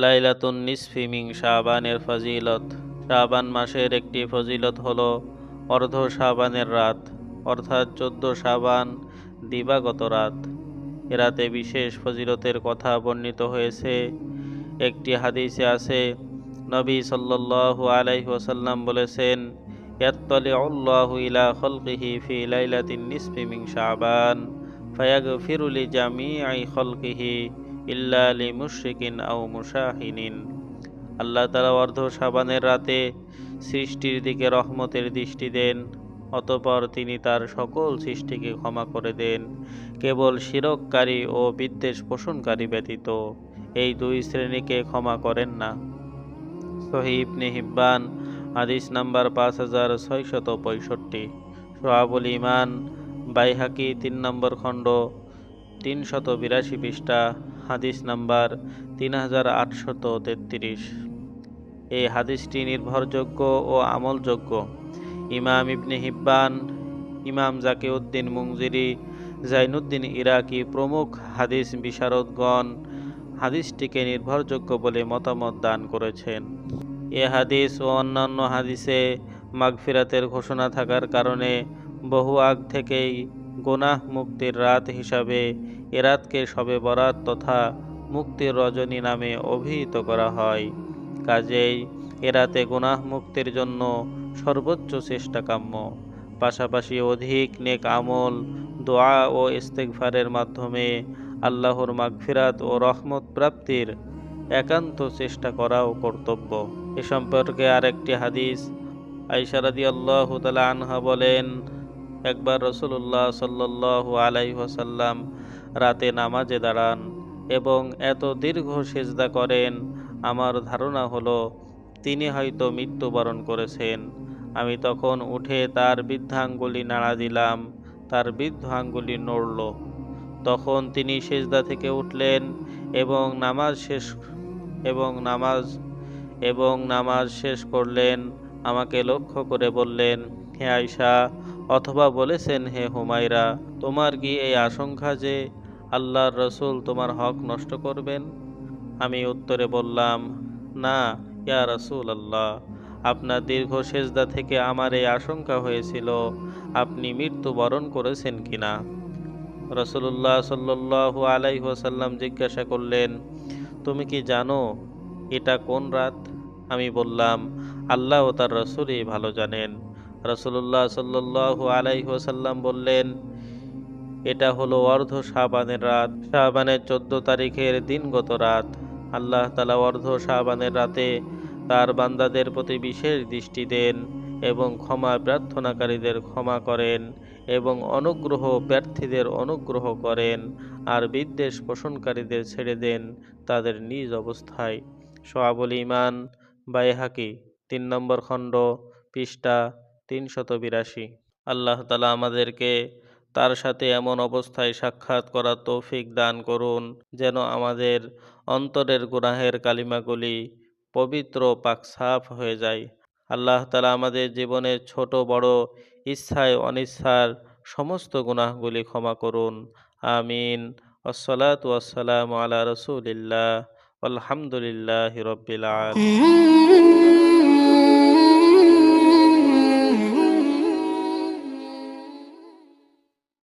লাইলাতুন নিসফি Ming শাবানের ফজিলত। শাবান মাসের একটি ফজিলত হল অর্ধ শাবানের রাত, অর্থাৎ চোদ্দ শাবান দিবাগত রাত। এ রাতে বিশেষ ফজিলতের কথা বর্ণিত হয়েছে। একটি হাদিসে আছে, নবী সাল্লাল্লাহু আলাইহি ওয়াসাল্লাম বলেছেন ইয়াত্তালি ইলা খলকিহি ফি লাইলাতিন নিসফি মিং শাবান, ফায়াগফিরু লি জামিআই খলকিহি। ইল্লা লি মুশরিকিন আও মুশাহিনিন। আল্লাহ তালা অর্ধ সাবানের রাতে সৃষ্টির দিকে রহমতের দৃষ্টি দেন, অতপর তিনি তার সকল সৃষ্টিকে ক্ষমা করে দেন, কেবল শিরককারী ও বিদ্বেষ পোষণকারী ব্যতীত। এই দুই শ্রেণীকে ক্ষমা করেন না। সহি ইবনে হিব্বান, হাদিস নাম্বার পাঁচ হাজার ছয়শত পঁয়ষট্টি। সোহাবুল ইমান বাইহাকি তিন নম্বর খণ্ড, তিনশত বিরাশি পৃষ্ঠা। হাদিস নাম্বার তিন হাজার আটশত তেত্রিশ। এই হাদিসটি নির্ভরযোগ্য ও আমলযোগ্য। ইমাম ইবনে হিব্বান, ইমাম জাকিউদ্দিন মুংজিরি জাইনুদ্দিন ইরাকি প্রমুখ হাদিস বিশারদগণ হাদিসটিকে নির্ভরযোগ্য বলে মতামত দান করেছেন। এ হাদিস ও অন্যান্য হাদিসে মাগফিরাতের ঘোষণা থাকার কারণে বহু আগ থেকেই গোনাহ মুক্তির রাত হিসাবে এ রাতকে শবে বরাত তথা মুক্তির রজনী নামে অভিহিত করা হয়। কাজেই এ রাতে গোনাহ মুক্তির জন্য সর্বোচ্চ চেষ্টা কাম্য। পাশাপাশি অধিক নেক আমল, দোয়া ও ইস্তেগফারের মাধ্যমে আল্লাহর মাগফিরাত ও রহমত প্রাপ্তির একান্ত চেষ্টা করাও কর্তব্য। এ সম্পর্কে আরেকটি হাদিস আইসারাদি আল্লাহ তালা আনহা বলেন একবার রসুল্লাহ সাল্লাহ আলাইসাল্লাম রাতে নামাজে দাঁড়ান এবং এত দীর্ঘ সেজদা করেন, আমার ধারণা হলো তিনি হয়তো মৃত্যুবরণ করেছেন। আমি তখন উঠে তার বৃদ্ধাঙ্গুলি নাড়া দিলাম, তার বৃদ্ধাঙ্গুলি নড়ল। তখন তিনি সেজদা থেকে উঠলেন এবং নামাজ শেষ, এবং নামাজ এবং নামাজ শেষ করলেন। আমাকে লক্ষ্য করে বললেন, হে আয়সা অথবা বলেছেন, হে হুমায়রা, তোমার কি এই আশঙ্কা যে আল্লাহর রসুল তোমার হক নষ্ট করবেন? আমি উত্তরে বললাম, না, ইয়া রসুল আল্লাহ আপনার দীর্ঘ সেজদা থেকে আমার এই আশঙ্কা হয়েছিল, আপনি মৃত্যুবরণ করেছেন কিনা? রসুল্লাহ সাল্লু আলাইসাল্লাম জিজ্ঞাসা করলেন, তুমি কি জানো এটা কোন রাত? আমি বললাম, আল্লাহ ও তার রসুলই ভালো জানেন। রসুল্লাহ সাল্লু আলাইসাল্লাম বললেন, এটা হলো অর্ধ শাহবানের রাত। শাহবানের চোদ্দ তারিখের দিনগত রাত। আল্লাহ তালা অর্ধ শাহবানের রাতে তার বান্দাদের প্রতি বিশেষ দৃষ্টি দেন এবং ক্ষমা প্রার্থনাকারীদের ক্ষমা করেন এবং অনুগ্রহ প্রার্থীদের অনুগ্রহ করেন আর বিদ্বেষ পোষণকারীদের ছেড়ে দেন তাদের নিজ অবস্থায়। সোয়াবুল ইমান বাইহাকি, তিন নম্বর খণ্ড, পৃষ্ঠা তিনশত বিরাশি আল্লাহ তালা আমাদেরকে তার সাথে এমন অবস্থায় সাক্ষাৎ করার তৌফিক দান করুন, যেন আমাদের অন্তরের গুনাহের কালিমাগুলি পবিত্র পাকসাফ হয়ে যায়। আল্লাহ তালা আমাদের জীবনের ছোট, বড়, ইচ্ছায়, অনিচ্ছার সমস্ত গুনাহগুলি ক্ষমা করুন। আমিন। আসসালাতু আসসালামু আলা রসুলিল্লাহ। আলহামদুলিল্লাহ আলামিন।